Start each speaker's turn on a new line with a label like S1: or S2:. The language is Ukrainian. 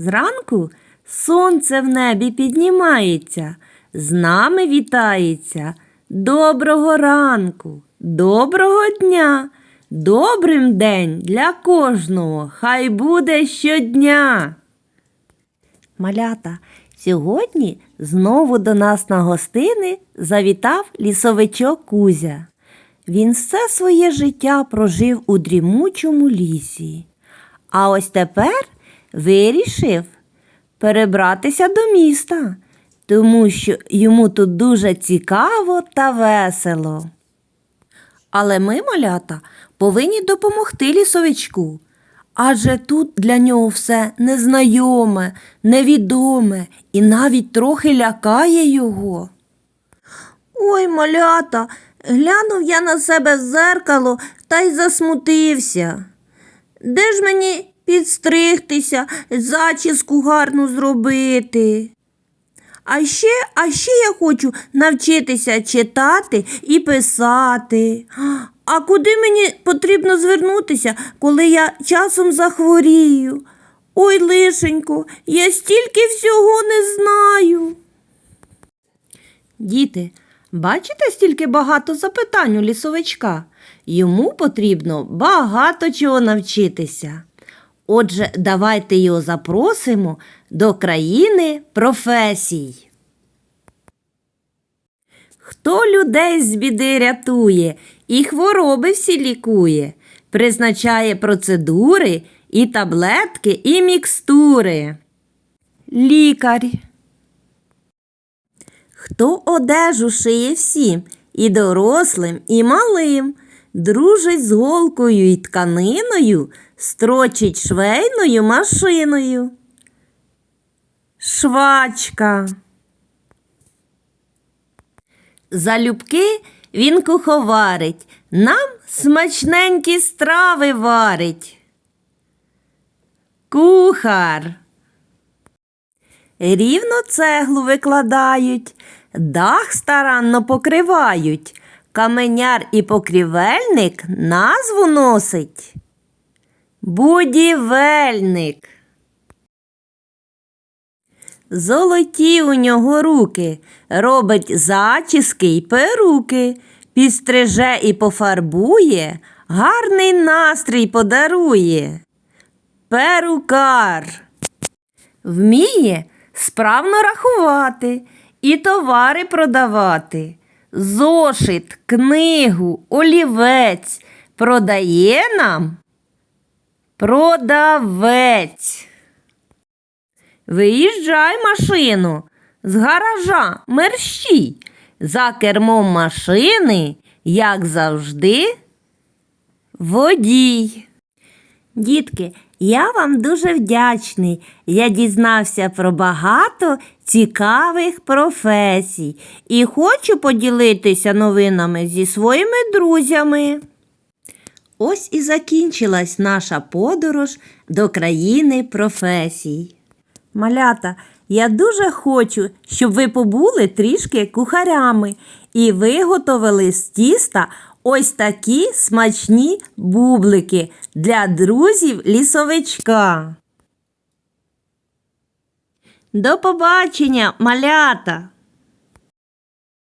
S1: Зранку сонце в небі піднімається, з нами вітається. Доброго ранку, доброго дня, добрим день для кожного, хай буде щодня. Малята, сьогодні знову до нас на гостини завітав лісовичок Кузя. Він все своє життя прожив у дрімучому лісі. А ось тепер вирішив перебратися до міста, тому що йому тут дуже цікаво та весело. Але ми, малята, повинні допомогти лісовичку. Адже тут для нього все незнайоме, невідоме і навіть трохи лякає його. Ой, малята, глянув я на себе в зеркало та й засмутився. Де ж мені підстригтися, зачіску гарну зробити? А ще, а ще я хочу навчитися читати і писати. А куди мені потрібно звернутися, коли я часом захворію? Ой, лишенько, я стільки всього не знаю. Діти, бачите, стільки багато запитань у лісовичка? Йому потрібно багато чого навчитися. Отже, давайте його запросимо до країни професій. Хто людей з біди рятує і хвороби всі лікує, призначає процедури і таблетки, і мікстури. Лікар. Хто одежу шиє всім, і дорослим, і малим, дружить з голкою і тканиною, строчить швейною машиною. Швачка. Залюбки він куховарить, нам смачненькі страви варить. Кухар. Рівно цеглу викладають, дах старанно покривають, каменяр і покрівельник назву носить. Будівельник. Золоті у нього руки, робить зачіски й перуки, підстриже і пофарбує, гарний настрій подарує. Перукар. Вміє справно рахувати і товари продавати. Зошит, книгу, олівець продає нам продавець. Виїжджай машину з гаража мерщій. За кермом машини, як завжди, водій. Дітки, я вам дуже вдячний. Я дізнався про багато цікавих професій і хочу поділитися новинами зі своїми друзями. Ось і закінчилась наша подорож до країни професій. Малята, я дуже хочу, щоб ви побули трішки кухарями і виготовили з тіста ось такі смачні бублики для друзів лісовичка. До побачення, малята!